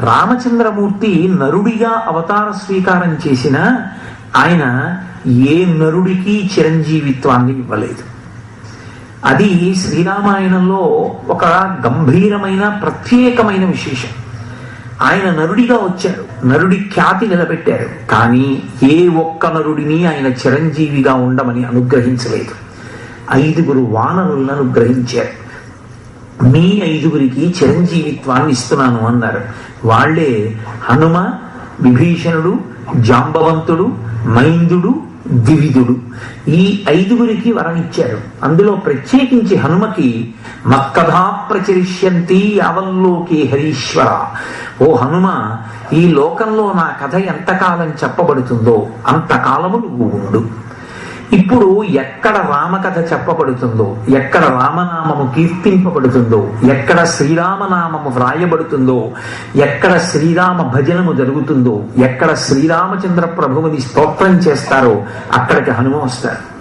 రామచంద్రమూర్తి నరుడిగా అవతార స్వీకారం చేసిన ఆయన ఏ నరుడికి చిరంజీవిత్వాన్ని ఇవ్వలేదు. అది శ్రీరామాయణంలో ఒక గంభీరమైన ప్రత్యేకమైన విశేషం. ఆయన నరుడిగా వచ్చారు నరుడి ఖ్యాతి నిలబెట్టారు కానీ ఏ ఒక్క నరుడిని ఆయన చిరంజీవిగా ఉండమని అనుగ్రహించలేదు. ఐదుగురు వానరులను అనుగ్రహించారు మీ ఐదుగురికి చిరంజీవిత్వాన్ని ఇస్తున్నాను అన్నారు. వాళ్ళే హనుమ విభీషణుడు జాంబవంతుడు మైందుడు ద్వివిధుడు. ఈ ఐదుగురికి వరమిచ్చారు. అందులో ప్రత్యేకించి హనుమకి మక్కథా ప్రచరిష్యంతి అవల్లోకి హరీశ్వర. ఓ హనుమ ఈ లోకంలో నా కథ ఎంతకాలం చెప్పబడుతుందో అంతకాలము నువ్వు ఉండు. ఇప్పుడు ఎక్కడ రామకథ చెప్పబడుతుందో ఎక్కడ రామనామము కీర్తింపబడుతుందో ఎక్కడ శ్రీరామనామము వ్రాయబడుతుందో ఎక్కడ శ్రీరామ భజనము జరుగుతుందో ఎక్కడ శ్రీరామచంద్ర ప్రభువుని స్తోత్రం చేస్తారో అక్కడికి హనుమ వస్తారు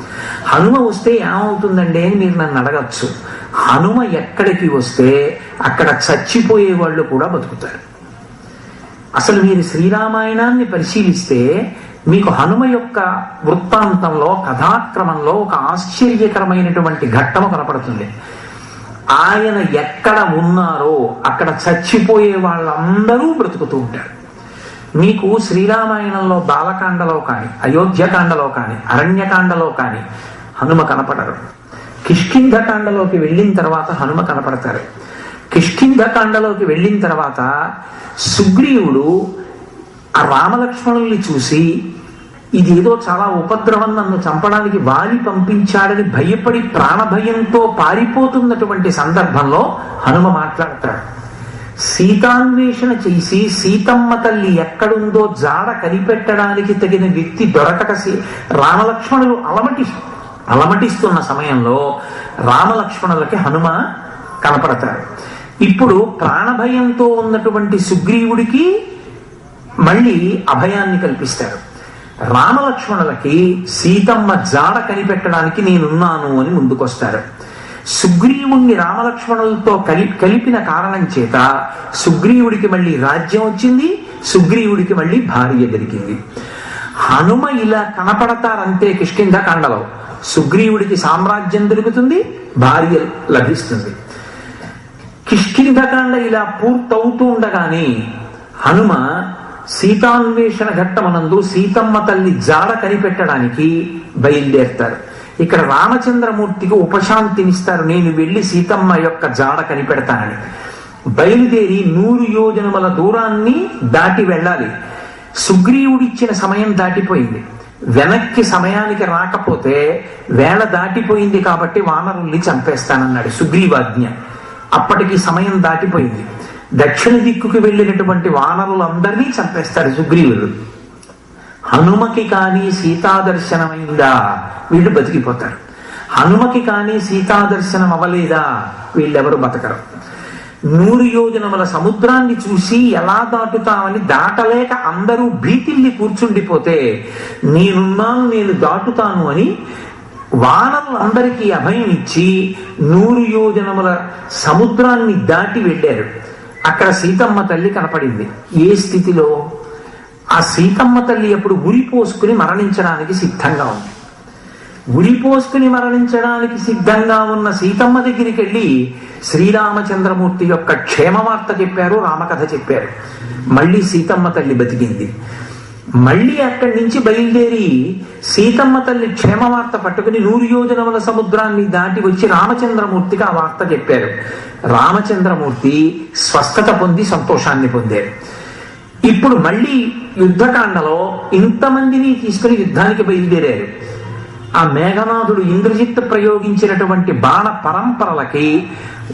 హనుమ వస్తే ఏమవుతుందండి అని మీరు నన్ను అడగచ్చు. హనుమ ఎక్కడికి వస్తే అక్కడ చచ్చిపోయే వాళ్ళు కూడా బతుకుతారు. అసలు మీరు శ్రీరామాయణాన్ని పరిశీలిస్తే మీకు హనుమ యొక్క వృత్తాంతంలో కథాక్రమంలో ఒక ఆశ్చర్యకరమైనటువంటి ఘట్టము కనపడుతుంది. ఆయన ఎక్కడ ఉన్నారో అక్కడ చచ్చిపోయే వాళ్ళందరూ బ్రతుకుతూ ఉంటారు. మీకు శ్రీరామాయణంలో బాలకాండలో కానీ అయోధ్యకాండలో కానీ అరణ్యకాండలో కానీ హనుమ కనపడరు. కిష్కింధకాండలోకి వెళ్ళిన తర్వాత హనుమ కనపడతారు. కిష్కింధకాండలోకి వెళ్ళిన తర్వాత సుగ్రీవుడు ఆ రామలక్ష్మణుల్ని చూసి ఇదేదో చాలా ఉపద్రవం నన్ను చంపడానికి వాలి పంపించాడని భయపడి ప్రాణభయంతో పారిపోతున్నటువంటి సందర్భంలో హనుమ మాట్లాడతాడు. సీతాన్వేషణ చేసి సీతమ్మ తల్లి ఎక్కడుందో జాడ కనిపెట్టడానికి తగిన వ్యక్తి దొరకక రామలక్ష్మణులు అలమటి అలమటిస్తున్న సమయంలో రామలక్ష్మణులకి హనుమ కనపడతారు ఇప్పుడు ప్రాణభయంతో ఉన్నటువంటి సుగ్రీవుడికి మళ్ళీ అభయాన్ని కల్పిస్తారు రామలక్ష్మణులకి సీతమ్మ జాడ కనిపెట్టడానికి నేనున్నాను అని ముందుకొస్తారు. సుగ్రీవుణ్ణి రామలక్ష్మణులతో కలి కలిపిన కారణం చేత సుగ్రీవుడికి మళ్ళీ రాజ్యం వచ్చింది సుగ్రీవుడికి మళ్ళీ భార్య దొరికింది. హనుమ ఇలా కనపడతారంతే కిష్కింద కాండలో సుగ్రీవుడికి సామ్రాజ్యం దొరుకుతుంది భార్య లభిస్తుంది. కిష్కింధకాండ ఇలా పూర్తవుతూ ఉండగానే హనుమ సీతాన్వేషణ ఘట్టమనందు సీతమ్మ తల్లి జాడ కనిపెట్టడానికి బయలుదేరుతారు. ఇక్కడ రామచంద్రమూర్తికి ఉపశాంతినిస్తారు. నేను వెళ్ళి సీతమ్మ యొక్క జాడ కనిపెడతానని. బయలుదేరి నూరు యోజనముల దూరాన్ని దాటి వెళ్ళాలి. సుగ్రీవుడిచ్చిన సమయం దాటిపోయింది. వెనక్కి సమయానికి రాకపోతే వేళ దాటిపోయింది కాబట్టి వానరుల్ని చంపేస్తానన్నాడు సుగ్రీవాజ్ఞ. అప్పటికి సమయం దాటిపోయింది. దక్షిణ దిక్కుకి వెళ్ళినటువంటి వానరులందరినీ చంపేస్తాడు సుగ్రీవుడు హనుమకి కానీ సీతాదర్శనమైందా వీళ్ళు బతికిపోతారు. హనుమకి కానీ సీతాదర్శనం అవ్వలేదా? వీళ్ళెవరు బతకరు. నూరు యోజనముల సముద్రాన్ని చూసి ఎలా దాటుతామని దాటలేక అందరూ భీతిల్ని కూర్చుండిపోతే నేనున్నాను నేను దాటుతాను అని వానరులందరికీ అభయం ఇచ్చి నూరు యోజనముల సముద్రాన్ని దాటి వెళ్ళారు. అక్కడ సీతమ్మ తల్లి కనపడింది. ఏ స్థితిలో? ఆ సీతమ్మ తల్లి ఎప్పుడు ఉరి పోసుకుని మరణించడానికి సిద్ధంగా ఉంది. ఉరి పోసుకుని మరణించడానికి సిద్ధంగా ఉన్న సీతమ్మ దగ్గరికి వెళ్ళి శ్రీరామచంద్రమూర్తి యొక్క క్షేమవార్త చెప్పారు రామకథ చెప్పారు. మళ్ళీ సీతమ్మ తల్లి బతికింది. మళ్ళీ అక్కడి నుంచి బయలుదేరి సీతమ్మ తల్లి క్షేమ వార్త పట్టుకుని నూరు యోజనముల సముద్రాన్ని దాటి వచ్చి రామచంద్రమూర్తికి ఆ వార్త చెప్పారు. రామచంద్రమూర్తి స్వస్థత పొంది సంతోషాన్ని పొందారు. ఇప్పుడు మళ్ళీ యుద్ధకాండలో ఇంతమందిని తీసుకుని యుద్ధానికి బయలుదేరారు. ఆ మేఘనాథుడు ఇంద్రజిత్ ప్రయోగించినటువంటి బాణ పరంపరలకి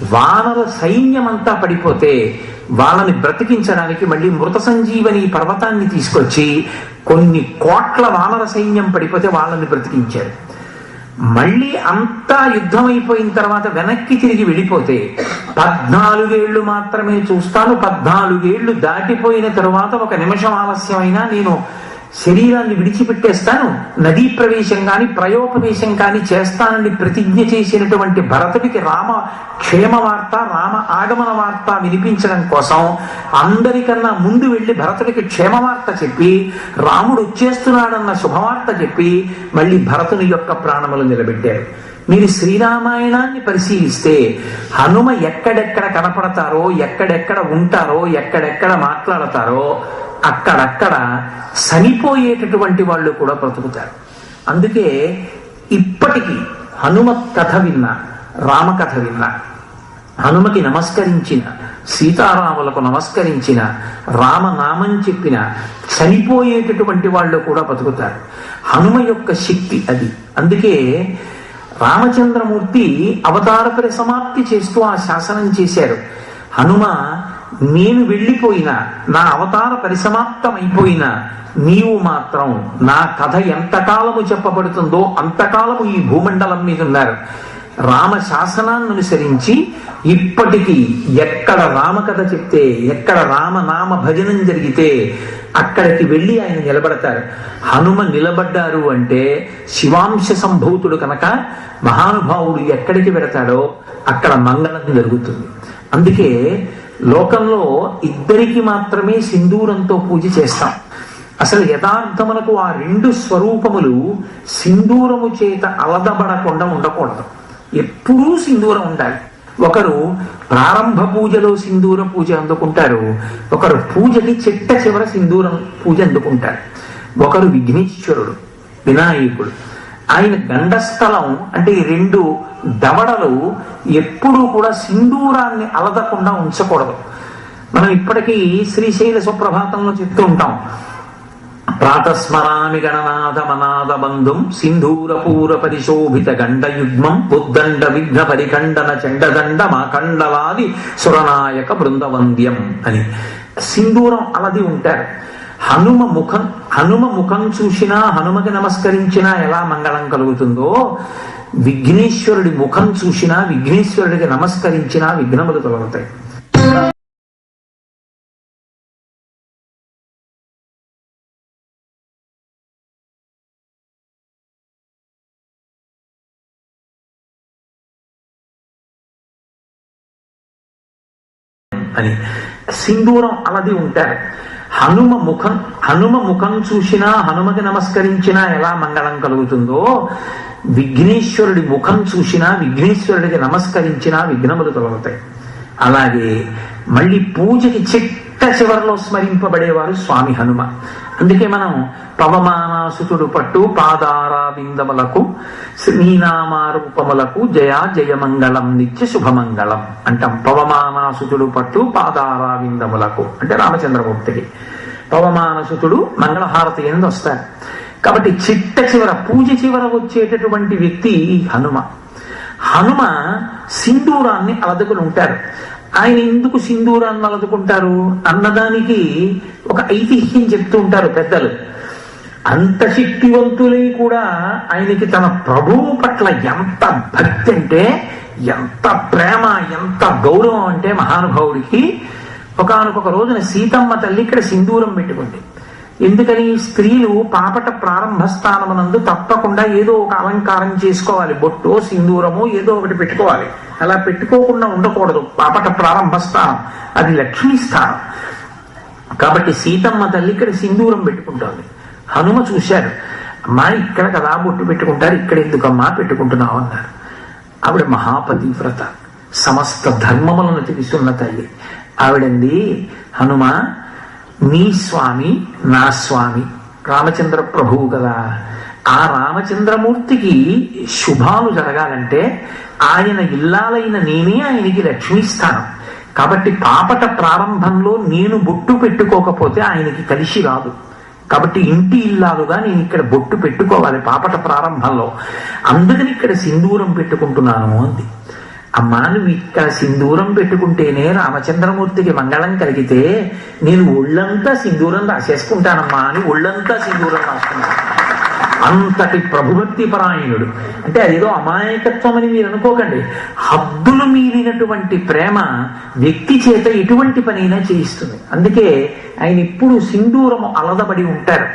వానర సైన్యమంతా పడిపోతే వాళ్ళని బ్రతికించడానికి మళ్ళీ మృత సంజీవని పర్వతాన్ని తీసుకొచ్చి కొన్ని కోట్ల వానర సైన్యం పడిపోతే వాళ్ళని బ్రతికించారు. మళ్ళీ అంతా యుద్ధం అయిపోయిన తర్వాత వెనక్కి తిరిగి వెళ్ళిపోతే పద్నాలుగేళ్ళు మాత్రమే చూస్తాను. పద్నాలుగేళ్ళు దాటిపోయిన తరువాత ఒక నిమిషం ఆలస్యమైనా నేను శరీరాన్ని విడిచిపెట్టేస్తాను. నదీ ప్రవేశం కాని ప్రయోపవేశం కాని చేస్తానని ప్రతిజ్ఞ చేసినటువంటి భరతుడికి రామ క్షేమ వార్త రామ ఆగమన వార్త వినిపించడం కోసం అందరికన్నా ముందు వెళ్ళి భరతుడికి క్షేమ వార్త చెప్పి రాముడు వచ్చేస్తున్నాడన్న శుభవార్త చెప్పి మళ్ళీ భరతుని యొక్క ప్రాణములు నిలబెట్టారు. మీరు శ్రీరామాయణాన్ని పరిశీలిస్తే హనుమ ఎక్కడెక్కడ కనపడతారో ఎక్కడెక్కడ ఉంటారో ఎక్కడెక్కడ మాట్లాడతారో అక్కడక్కడ చనిపోయేటటువంటి వాళ్ళు కూడా బ్రతుకుతారు. అందుకే ఇప్పటికీ హనుమ కథ విన్నా రామకథ విన్నా హనుమకి నమస్కరించిన సీతారాములకు నమస్కరించిన రామనామం చెప్పిన చనిపోయేటటువంటి వాళ్ళు కూడా బతుకుతారు హనుమ యొక్క శక్తి అది. అందుకే రామచంద్రమూర్తి అవతార పరిసమాప్తి చేస్తూ ఆ శాసనం చేశారు. హనుమ నేను వెళ్ళిపోయినా నా అవతార పరిసమాప్తం అయిపోయినా నీవు మాత్రం నా కథ ఎంతకాలము చెప్పబడుతుందో అంతకాలము ఈ భూమండలం మీద ఉన్నారు. రామ శాసనాన్ని అనుసరించి ఇప్పటికీ ఎక్కడ రామకథ చెప్తే ఎక్కడ రామనామ భజనం జరిగితే అక్కడికి వెళ్ళి ఆయన నిలబడతారు. హనుమ నిలబడ్డారు అంటే శివాంశ సంభూతుడు కనుక మహానుభావుడు ఎక్కడికి పెడతాడో అక్కడ మంగళం జరుగుతుంది. అందుకే లోకంలో ఇద్దరికి మాత్రమే సింధూరంతో పూజ చేస్తాం. అసలు యథార్థమునకు ఆ రెండు స్వరూపములు సింధూరము చేత అలదబడకుండా ఉండకూడదు. ఎప్పుడూ సింధూరం ఉండాలి. ఒకరు ప్రారంభ పూజలో సింధూర పూజ అందుకుంటారు. ఒకరు పూజకి చిట్ట చివర సింధూరం పూజ అందుకుంటారు. ఒకరు విఘ్నేశ్వరుడు వినాయకుడు. ఆయన గండస్థలం అంటే ఈ రెండు దవడలు ఎప్పుడూ కూడా సింధూరాన్ని అలదకుండా ఉంచకూడదు. మనం ఇప్పటికీ శ్రీశైల సుప్రభాతంలో చెప్తూ ఉంటాం. ప్రాతస్మరామి గణనాథ మనాద బంధుం సింధూర పూర పరిశోభిత గండయుగ్మం ఉద్దండ విఘ్న పరిఖండన చండదండ మాకండలాది సురనాయక బృందవంద్యం అని. సింధూరం అలది ఉంటారు. హనుమ ముఖం హనుమ ముఖం చూసినా హనుమకి నమస్కరించినా ఎలా మంగళం కలుగుతుందో విఘ్నేశ్వరుడి ముఖం చూసినా విఘ్నేశ్వరుడికి నమస్కరించినా విఘ్నములు తొలగుతాయి. అని సింధూరం అలది ఉంటారు హనుమ ముఖం హనుమ ముఖం చూసినా హనుమకి నమస్కరించినా ఎలా మంగళం కలుగుతుందో విఘ్నేశ్వరుడి ముఖం చూసినా విఘ్నేశ్వరుడికి నమస్కరించినా విఘ్నములు తొలగుతాయి. అలాగే మళ్ళీ పూజకి చెట్టు చిట్ట చివరిలో స్మరింపబడేవారు స్వామి హనుమ. అందుకే మనం పవమానాసుతుడు పట్టు పాదారా విందములకు శ్రీనామారూపములకు జయా జయమంగళం నిత్య శుభమంగళం అంటాం. పవమానాసుతుడు పట్టు పాదారా విందములకు అంటే రామచంద్రమూర్తికి. పవమానసుతుడు మంగళహారతి ఎందు వస్తారు. కాబట్టి చిట్ట చివర పూజ చివర వచ్చేటటువంటి వ్యక్తి హనుమ. హనుమ సింధూరాన్ని అలదుకుని ఉంటారు. ఆయన ఎందుకు సింధూరాన్ని అలదుకుంటారు అన్నదానికి ఒక ఐతిహ్యం చెప్తూ ఉంటారు పెద్దలు. అంత శక్తివంతులై కూడా ఆయనకి తన ప్రభువు పట్ల ఎంత భక్తి అంటే ఎంత ప్రేమ ఎంత గౌరవం అంటే మహానుభావుడికి ఒకనొక రోజున సీతమ్మ తల్లి ఇక్కడ సింధూరం పెట్టుకుంది. ఎందుకని స్త్రీలు పాపట ప్రారంభ స్థానమునందు తప్పకుండా ఏదో ఒక అలంకారం చేసుకోవాలి. బొట్టో సింధూరమో ఏదో ఒకటి పెట్టుకోవాలి. అలా పెట్టుకోకుండా ఉండకూడదు. పాపట ప్రారంభ స్థానం. అది లక్ష్మీ స్థానం. కాబట్టి సీతమ్మ తల్లి ఇక్కడ సింధూరం పెట్టుకుంటోంది. హనుమ చూశారు. అమ్మా ఇక్కడ కదా బొట్టు పెట్టుకుంటారు. ఇక్కడ ఎందుకమ్మా పెట్టుకుంటున్నావు అన్నారు. ఆవిడ మహాపతివ్రత. సమస్త ధర్మములను తెలుసున్న తల్లి. ఆవిడంది హనుమ నీ స్వామి నా స్వామి రామచంద్ర ప్రభువు కదా. ఆ రామచంద్రమూర్తికి శుభాలు జరగాలంటే ఆయన ఇల్లాలైన నేనే ఆయనకి లక్ష్మీస్థానం. కాబట్టి పాపట ప్రారంభంలో నేను బొట్టు పెట్టుకోకపోతే ఆయనకి కలిసి రాదు. కాబట్టి ఇంటి ఇల్లాలుగా నేను ఇక్కడ బొట్టు పెట్టుకోవాలి పాపట ప్రారంభంలో. అందుకని ఇక్కడ సింధూరం పెట్టుకుంటున్నాను అంది. అమ్మా నువ్వు ఇక్కడ సింధూరం పెట్టుకుంటేనే రామచంద్రమూర్తికి మంగళం కలిగితే నేను ఒళ్ళంతా సింధూరం రాసేసుకుంటానమ్మా అని ఒళ్ళంతా సింధూరం రాసుకున్నాను. అంతటి ప్రభుభక్తి పరాయణుడు అంటే అదేదో అమాయకత్వం అని మీరు అనుకోకండి. హద్దులు మీరినటువంటి ప్రేమ వ్యక్తి చేత ఎటువంటి పనైనా చేయిస్తుంది. అందుకే ఆయన ఇప్పుడు సింధూరము అలదబడి ఉంటారు.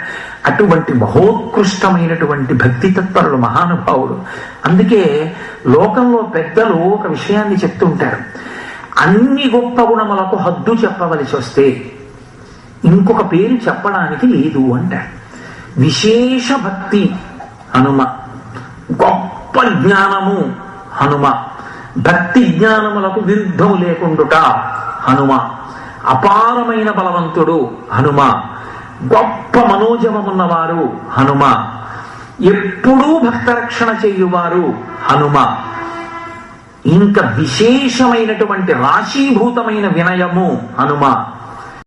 అటువంటి మహోత్కృష్టమైనటువంటి భక్తి తత్పరులు మహానుభావుడు. అందుకే లోకంలో పెద్దలు ఒక విషయాన్ని చెప్తుంటారు అన్ని గొప్ప గుణములకు హద్దు చెప్పవలసి వస్తే ఇంకొక పేరు చెప్పడానికి లేదు అంటారు. విశేష భక్తి హనుమ. గొప్ప జ్ఞానము హనుమ. భక్తి జ్ఞానములకు విరుద్ధము లేకుండుట హనుమ. అపారమైన బలవంతుడు హనుమ. గొప్ప మనోజమమున్నవారు హనుమ. ఎప్పుడూ భక్తరక్షణ చేయువారు హనుమ. ఇంకా విశేషమైనటువంటి రాశీభూతమైన వినయము హనుమ.